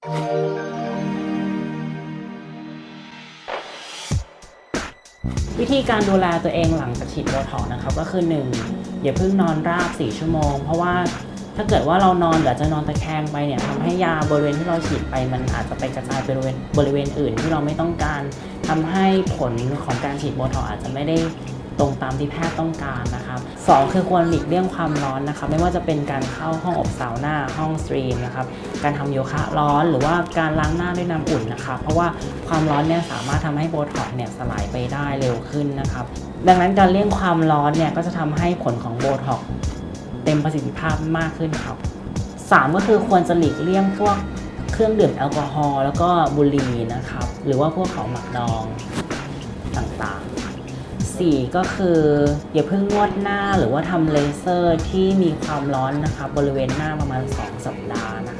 วิธีการดูแลตัวเองหลังจากฉีดโบท็อกนะครับก็คือ 1. อย่าเพิ่งนอนราบ 4 ชั่วโมง เพราะว่าถ้าเกิดว่าเรานอนหรือจะนอนตะแคงไปเนี่ยทำให้ยาบริเวณที่เราฉีดไปมันอาจจะไปกระจายบริเวณบริเวณอื่นที่เราไม่ต้องการทำให้ผลของการฉีดโบท็อกอาจจะไม่ได้ ตรงตามที่แพทย์ต้องการนะครับสองคือควรหลีกเลี่ยงความร้อนนะครับไม่ว่าจะเป็นการเข้าห้องอบซาวน่าห้องสตรีมนะครับการทำโยคะร้อนหรือว่าการล้างหน้าด้วยน้ำอุ่นนะครับเพราะว่าความร้อนเนี่ยสามารถทำให้โบท็อกซ์เนี่ยสลายไปได้เร็วขึ้นนะครับ ดังนั้นการเลี่ยงความร้อนเนี่ยก็จะทำให้ผลของโบท็อกซ์เต็มประสิทธิภาพมากขึ้นครับสามก็คือควรจะหลีกเลี่ยงพวกเครื่องดื่มแอลกอฮอล์แล้วก็บุหรี่นะครับ หรือว่าพวกของหมักดองต่างๆ สี่ก็คือ อย่าเพิ่งนวดหน้าหรือว่าทำเลเซอร์ที่มีความร้อนนะคะ บริเวณหน้าประมาณ 2 สัปดาห์นะคะ